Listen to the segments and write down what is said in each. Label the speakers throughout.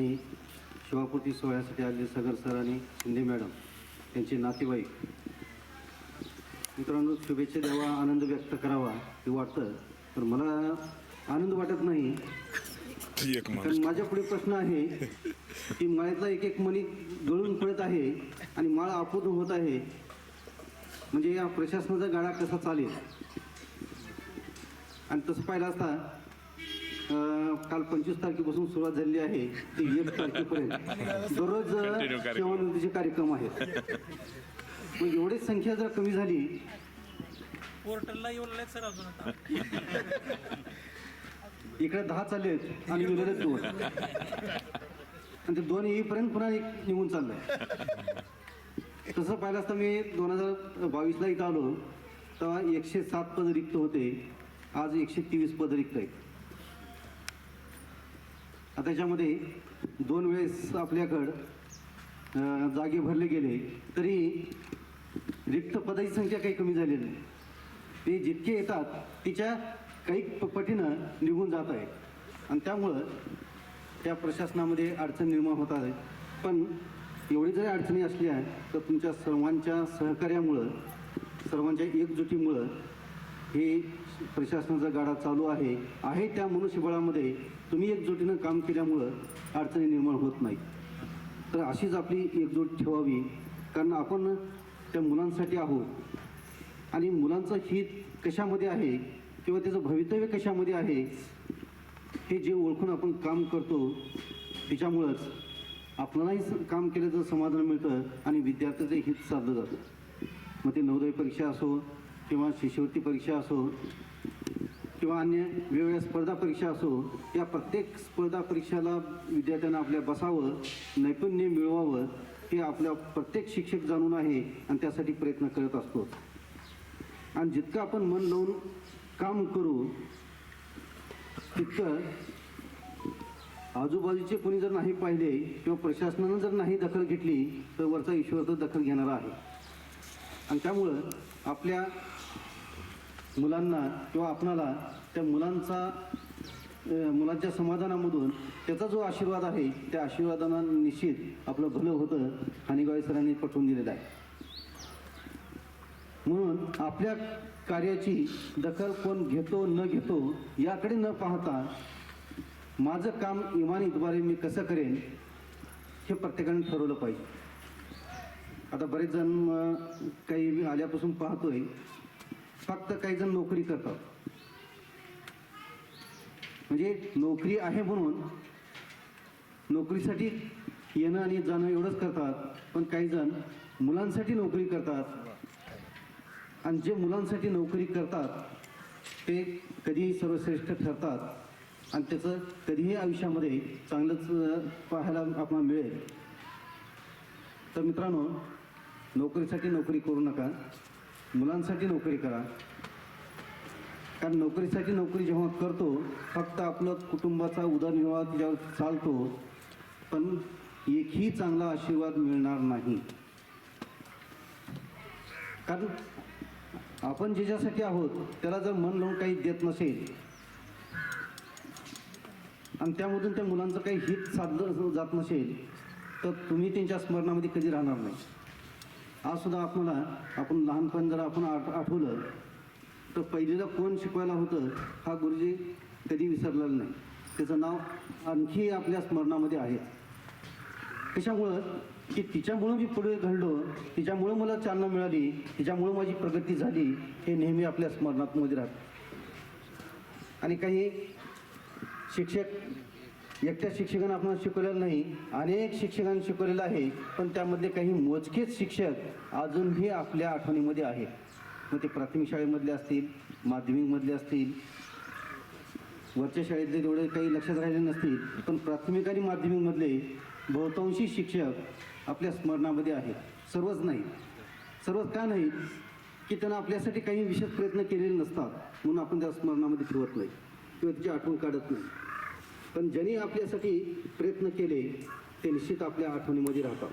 Speaker 1: आणि शिवापूर्ती सोहळ्यासाठी आलेले सगर सर आणि शिंदे मॅडम त्यांचे नातेवाईक. मित्रांनो शुभेच्छा द्यावा आनंद व्यक्त करावा हे वाटतं. तर मला आनंद वाटत नाही. कारण माझ्या पुढे प्रश्न आहे की माळ्यातला एक एक मणी गळून पडत आहे आणि माळ आपून होत आहे. म्हणजे या प्रशासनाचा गाडा कसा चालेल? आणि तसं पाहिलं असता काल पंचवीस तारखेपासून सुरुवात झालेली आहे ते एक तारखेपर्यंत. दररोज
Speaker 2: कार्यक्रम.
Speaker 1: सेवानिवृत्तीचे कार्यक्रम आहेत. मग एवढीच संख्या जर कमी झाली
Speaker 3: पोर्टलला येऊन सर अजून आता.
Speaker 1: इकडे दहा चालले आहेत आणि उरलेले दोन. आणि ते दोन येईपर्यंत पुन्हा एक निघून चाललंय. तसं पाहिलं असतं मी दोन हजार बावीसला इथं आलो तेव्हा एकशे सात पद रिक्त होते. आज एकशे तेवीस पद रिक्त आहेत. आता त्याच्यामध्ये दोन वेळेस आपल्याकडं जागे भरले गेले तरी रिक्त पदाची संख्या काही कमी झालेली नाही. ते जितके येतात तिच्या काही पटीनं निघून जात आहे आणि त्यामुळं त्या प्रशासनामध्ये अडचण निर्माण होत आहे. पण एवढी जरी अडचणी असल्या तर तुमच्या सर्वांच्या सहकार्यामुळं सर्वांच्या एकजुटीमुळं हे प्रशासनाचा गाडा चालू आहे आहे त्या मनुष्यबळामध्ये तुम्ही एकजुटीनं काम केल्यामुळं अडचणी निर्माण होत नाही तर अशीच आपली एकजूट ठेवावी कारण आपण त्या मुलांसाठी आहोत. आणि मुलांचं हित कशामध्ये आहे किंवा त्याचं भवितव्य कशामध्ये आहे हे जे ओळखून आपण काम करतो त्याच्यामुळंच आपल्यालाही स- काम केल्याचं समाधान मिळतं आणि विद्यार्थ्याचं हित साधलं जातं. मग ते नवोदय परीक्षा असो किंवा शिष्यवृत्ती परीक्षा असो किंवा अन्य वेगवेगळ्या स्पर्धा परीक्षा असो या प्रत्येक स्पर्धा परीक्षाला विद्यार्थ्यांना आपल्या बसावं नैपुण्य मिळवावं हे आपल्या प्रत्येक शिक्षक जाणून आहे आणि त्यासाठी प्रयत्न करत असतो. आणि जितकं आपण मन लावून काम करू तितकं आजूबाजूचे कोणी जर नाही पाहिले किंवा प्रशासनानं जर नाही दखल घेतली तर वरचा ईश्वर तर दखल घेणारा आहे. आणि त्यामुळं आपल्या मुलांना किंवा आपणाला त्या मुलांचा मुलांच्या समाधानामधून त्याचा जो आशीर्वाद आहे त्या आशीर्वादांना निश्चित आपलं भलं होतं हानिगावे सरांनी पटवून दिलेलं आहे. म्हणून आपल्या कार्याची दखल कोण घेतो न घेतो याकडे न पाहता माझं काम इमानीद्वारे मी कसं करेन हे प्रत्येकाने ठरवलं पाहिजे. आता बरेच जण काही आल्यापासून पाहतोय फक्त काही जण नोकरी करतात. म्हणजे नोकरी आहे म्हणून नोकरीसाठी येणं आणि जाणं एवढंच करतात पण काही जण मुलांसाठी नोकरी करतात. आणि जे मुलांसाठी नोकरी करतात ते कधीही सर्वश्रेष्ठ ठरतात आणि त्याचं कधीही आयुष्यामध्ये चांगलंच पाहायला आपल्याला मिळेल. तर मित्रांनो नोकरीसाठी नोकरी करू नका. मुलांसाठी नोकरी करा. कारण नोकरीसाठी नोकरी जेव्हा करतो फक्त आपलं कुटुंबाचा उदरनिर्वाह त्याच्यावर चालतो पण एकही चांगला आशीर्वाद मिळणार नाही. कारण आपण ज्याच्यासाठी आहोत त्याला जर मन लावून काही देत नसेल आणि त्यामधून त्या मुलांचं काही हित साधलं जात नसेल तर तुम्ही त्यांच्या स्मरणामध्ये कधी राहणार नाही. आज सुद्धा आपल्याला आपण लहानपण जर आपण आठ आठवलं तर पहिलीला कोण शिकवायला होतं हा गुरुजी कधी विसरलेला नाही. त्याचं नाव आणखी आपल्या स्मरणामध्ये आहे. त्याच्यामुळं की तिच्यामुळं मी पुढे घडलो तिच्यामुळं मला चालना मिळाली तिच्यामुळं माझी प्रगती झाली हे नेहमी आपल्या स्मरणात मध्ये राहतं. आणि काही शिक्षक एकट्या शिक्षकांना आपण शिकवलेलं नाही. अनेक शिक्षकांनी शिकवलेलं आहे पण त्यामधले काही मोजकेच शिक्षक अजूनही आपल्या आठवणीमध्ये आहेत. मग ते प्राथमिक शाळेमधले असतील माध्यमिकमधले असतील वरच्या शाळेतले तेवढे काही लक्षात राहिले नसतील पण प्राथमिक आणि माध्यमिकमधले बहुतांशी शिक्षक आपल्या स्मरणामध्ये आहेत. सर्वच नाही. सर्वच का नाही? की त्यांना आपल्यासाठी काही विशेष प्रयत्न केलेले नसतात म्हणून आपण त्या स्मरणामध्ये ठेवत नाही. किंवा त्याची आठवण काढत नाही. पण ज्यांनी आपल्यासाठी प्रयत्न केले ते निश्चित आपल्या आठवणीमध्ये राहतात.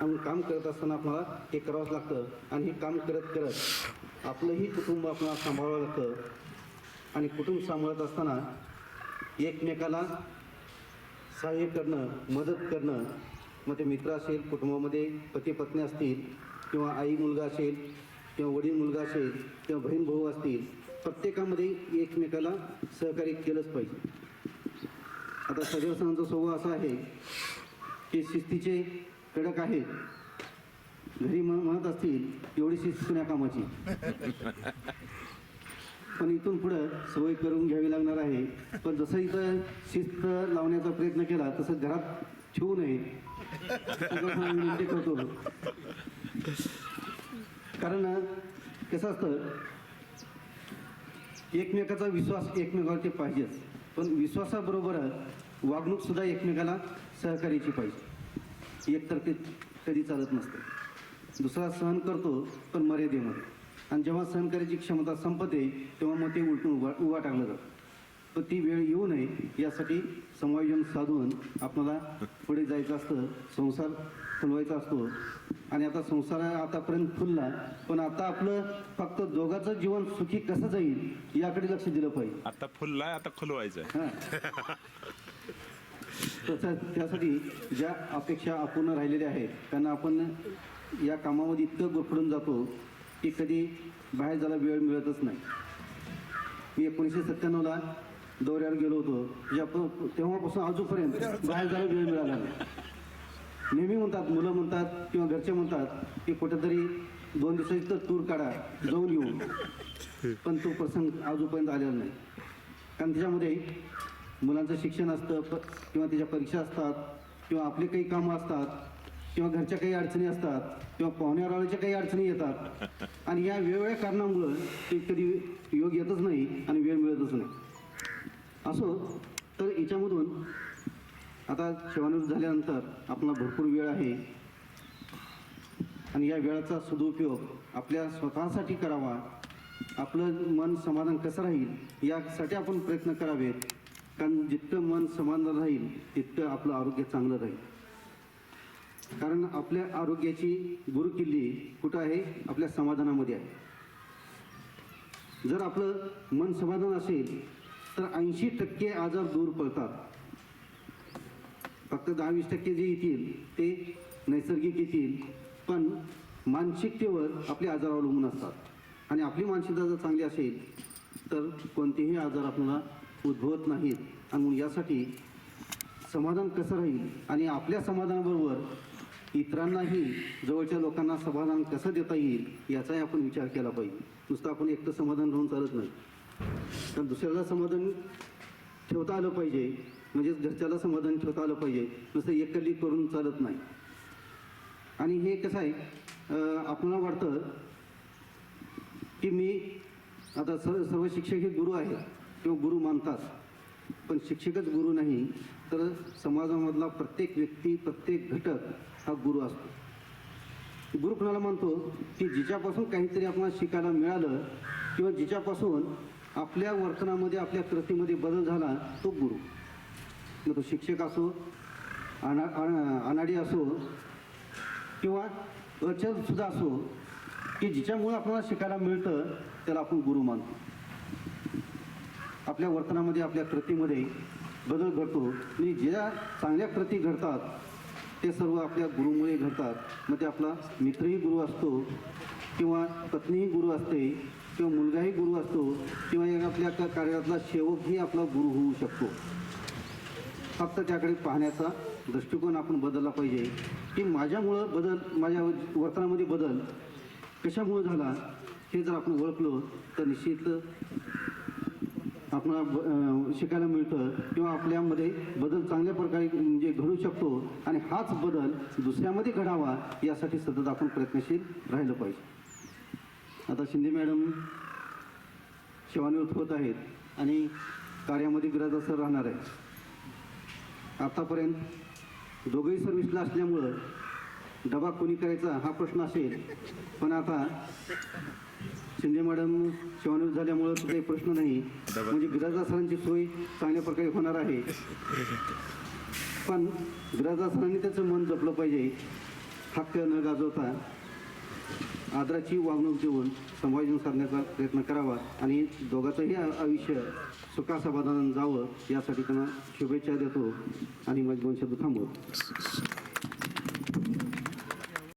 Speaker 1: आणि काम करत असताना आपल्याला हे करावंच लागतं आणि हे काम करत करत आपलंही कुटुंब आपल्याला सांभाळावं लागतं. आणि कुटुंब सांभाळत असताना एकमेकाला सहाय्य करणं मदत करणं मग ते मित्र असेल कुटुंबामध्ये पती पत्नी असतील किंवा आई मुलगा असेल किंवा वडील मुलगा असेल किंवा बहीण भाऊ असतील प्रत्येकामध्ये एकमेकाला सहकार्य केलंच पाहिजे. आता सगळ्या सणांचा स्वभाव असा आहे की शिस्तीचे कडक आहेत. घरी म्हण- म्हणत असतील एवढी शिस्त सुन्या कामाची? पण इथून पुढं सवय करून घ्यावी लागणार आहे. पण जसं इथं शिस्त लावण्याचा प्रयत्न केला तसं घरात ठेवू नये. विनंती करतो कारण कसं असतं एकमेकाचा विश्वास एकमेकावरती पाहिजेच. पण विश्वासाबरोबर वागणूक सुद्धा एकमेकाला सहकार्याची पाहिजे. एकतर्फी कधी चालत नसतं. दुसरा सहन करतो पण मर्यादेमध्ये. आणि जेव्हा सहन करायची क्षमता संपते तेव्हा मग ते उलटून उभा उभा टाकलं जातं. ती वेळ येऊ नये यासाठी समायोजन साधून आपल्याला पुढे जायचं असतं संसार फुलवायचा असतो. आणि आता संसार आतापर्यंत फुलला पण आता आपलं फक्त दोघांचं जीवन सुखी कसं जाईल याकडे लक्ष दिलं पाहिजे.
Speaker 2: आता फुललाय आता खुलवायचं
Speaker 1: हां. तसं त्यासाठी ज्या अपेक्षा अपूर्ण राहिलेल्या आहेत त्यांना आपण या कामामध्ये इतकं गुरफडून जातो की कधी बाहेर जायला वेळ मिळतच नाही. मी एकोणीसशे सत्त्याण्णवला दौऱ्यावर गेलो होतो. ज्या तेव्हापासून अजूनपर्यंत बाहेर जायला वेळ मिळाला नेहमी म्हणतात मुलं म्हणतात किंवा घरचे म्हणतात की कुठेतरी दोन दिवसाची तर टूर काढा जाऊन येऊ पण तो प्रसंग अजूनपर्यंत आलेला नाही. कारण त्याच्यामध्ये मुलांचं शिक्षण असतं प किंवा त्याच्या परीक्षा असतात किंवा आपले काही कामं असतात किंवा घरच्या काही अडचणी असतात किंवा पाहुण्यारावळ्याच्या काही अडचणी येतात. आणि या वेगवेगळ्या कारणामुळं ते कधी योग येतच नाही आणि वेळ मिळतच नाही. असो तर याच्यामधून आता सेवानिवृत्त झाल्यानंतर आपला भरपूर वेळ आहे. आणि या वेळाचा सदुपयोग आपल्या स्वतःसाठी करावा. आपलं मन समाधान कसं राहील यासाठी आपण प्रयत्न करावेत. कारण जितकं मन समाधान राहील तितकं आपलं आरोग्य चांगलं राहील. कारण आपल्या आरोग्याची गुरुकिल्ली कुठं आहे? आपल्या समाधानामध्ये आहे. जर आपलं मन समाधान असेल तर ऐंशी टक्के आजार दूर पडतात. फक्त दहा वीस टक्के जे येतील ते नैसर्गिक येतील पण मानसिकतेवर आपले आजार अवलंबून असतात. आणि आपली मानसिकता जर चांगली असेल तर कोणतेही आजार आपल्याला उद्भवत नाहीत. आणि म्हणून यासाठी समाधान कसं राहील? आणि आपल्या समाधानाबरोबर इतरांनाही जवळच्या लोकांना समाधान कसं देता येईल याचाही आपण विचार केला पाहिजे. नुसतं आपण एकटं समाधान राहून चालत नाही. तर दुसऱ्याला समाधान ठेवता आलं पाहिजे. म्हणजेच घरच्याला समाधान ठेवता आलं पाहिजे. नुसतं एकली करून चालत नाही. आणि हे कसं आहे आपल्याला वाटतं की मी आता सर्व सर्व शिक्षक हे गुरु आहेत किंवा गुरु मानतात. पण शिक्षकच गुरु नाही तर समाजामधला प्रत्येक व्यक्ती प्रत्येक घटक हा गुरु असतो. गुरु कुणाला मानतो? की जिच्यापासून काहीतरी आपल्याला शिकायला मिळालं किंवा जिच्यापासून आपल्या वर्तनामध्ये आपल्या कृतीमध्ये बदल झाला तो गुरु. मग तो शिक्षक असो अना अनाडी असो किंवा अचलसुद्धा असो की जिच्यामुळे आपल्याला शिकायला मिळतं त्याला आपण गुरु मानतो. आपल्या वर्तनामध्ये आपल्या कृतीमध्ये बदल घडतो. आणि ज्या चांगल्या कृती घडतात ते सर्व आपल्या गुरुमुळे घडतात. मग ते आपला मित्रही गुरु असतो किंवा पत्नीही गुरु असते किंवा मुलगाही गुरु असतो किंवा एक आपल्या कार्यातला सेवकही आपला गुरु होऊ शकतो. फक्त त्याकडे पाहण्याचा दृष्टिकोन आपण बदलला पाहिजे. की माझ्यामुळं बदल माझ्या वर्तनामध्ये बदल कशामुळं झाला हे जर आपण ओळखलो तर निश्चित आपण ब- शिकायला मिळतं किंवा आपल्यामध्ये बदल चांगल्या प्रकारे म्हणजे घडू शकतो आणि हाच बदल दुसऱ्यामध्ये घडावा यासाठी सतत आपण प्रयत्नशील राहिलं पाहिजे. आता शिंदे मॅडम सेवानिवृत्त होत आहेत आणि कार्यामध्ये बिराजा राहणार आहे. आतापर्यंत दोघंही सर्व्हिसला असल्यामुळं डबा कोणी करायचा हा प्रश्न असेल पण आता शिंदे मॅडम सेवानिवृत्त झाल्यामुळं काही प्रश्न नाही. म्हणजे बिराजा सरांची सोय चांगल्या प्रकारे होणार आहे. पण बिराजा सरांनी त्याचं मन जपलं पाहिजे. हक्क न गाजवता आदराची वागणूक देऊन समायोजन साधण्याचा प्रयत्न करावा आणि दोघांचंही आयुष्य सुखासमाधान जावं यासाठी त्यांना शुभेच्छा देतो आणि माझे शब्द थांबवतो.